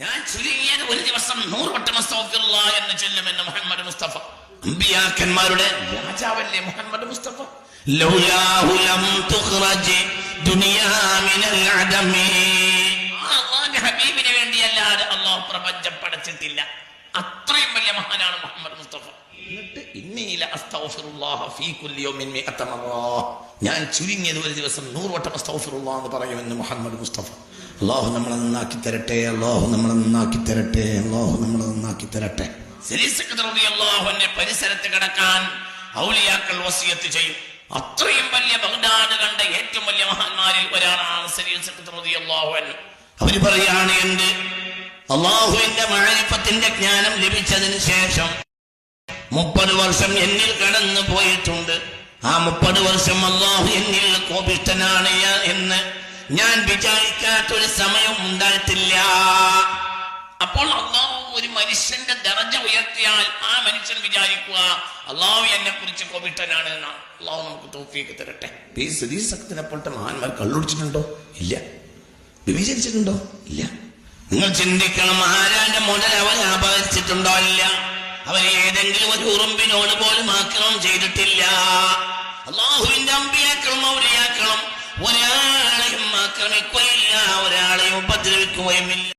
ഞാൻ ചുരുങ്ങിയത് ഒരു ദിവസം നൂറ് വട്ടം അസ്തഗ്ഫിറുല്ലാ എന്ന് ചൊല്ലുമെന്ന് മുഹമ്മദ് മുസ്തഫ. അമ്പിയാക്കന്മാരുടെ രാജാവല്ലേ മുഹമ്മദ് മുസ്തഫ? ഹബീബിന് വേണ്ടിയല്ലാതെ അള്ളാഹു പ്രപഞ്ചം പടച്ചിട്ടില്ല. അത്രയും വലിയ മഹാനാണ് മുഹമ്മദ് മുസ്തഫ. എന്നിട്ട് ഞാൻ ചുരുങ്ങിയത് ഒരു ദിവസം നൂറ് വട്ടം അസ്തഗ്ഫിറുല്ലാ എന്ന് പറയുമെന്ന് മുഹമ്മദ് മുസ്തഫ. അള്ളാഹു നമ്മളെ നന്നാക്കി തരട്ടെ അള്ളാഹു നമ്മളെ നന്നാക്കി തരട്ടെ അള്ളാഹു നമ്മളെ നന്നാക്കി തരട്ടെ. പരിസരത്ത് കിടക്കാൻ ഔലിയാക്കൾ വസിയത്ത് ചെയ്യും. അത്രയും വലിയ ബഗ്ദാദ് കണ്ട ഏറ്റവും വലിയ മഹാന്മാരിൽ ഒരാളാണ് അവർ പറയാണ് എന്ത്? അള്ളാഹുവിന്റെ മഴലിപ്പത്തിന്റെ ജ്ഞാനം ലഭിച്ചതിന് ശേഷം മുപ്പത് വർഷം എന്നിൽ കടന്നു പോയിട്ടുണ്ട് ആ മുപ്പത് വർഷം അള്ളാഹു എന്നിൽ കോപിഷ്ടനാണ് എന്ന് ഞാൻ വിചാരിക്കാത്തൊരു സമയം ഉണ്ടായിട്ടില്ല. അപ്പോൾ അള്ളാഹു ഒരു മനുഷ്യന്റെ ദർജ ഉയർത്തിയാൽ ആ മനുഷ്യൻ വിചാരിക്കുക അള്ളാഹു എന്നെ കുറിച്ച് കോവിട്ടനാണ് എന്നാണ് അള്ളാഹു നമുക്ക് തോഫിയൊക്കെ തരട്ടെ. ഈ സ്ഥിതിശക്തിനെപ്പോഴത്തെ മഹാന്മാർ കള്ളുടിച്ചിട്ടുണ്ടോ? ഇല്ല. വിഭജിച്ചിട്ടുണ്ടോ ഇല്ല. നിങ്ങൾ ചിന്തിക്കണം ആരാന്റെ മുതൽ അവൻ അപഹരിച്ചിട്ടുണ്ടോ ഇല്ല. അവൻ ഏതെങ്കിലും ഒരു ഉറുമ്പിനോട് പോലും ആക്രമണം ചെയ്തിട്ടില്ല. അള്ളാഹുവിന്റെ ഒരാളെയും ആക്രമിക്കുകയില്ല ഒരാളെയും ഉപദ്രവിക്കുകയുമില്ല.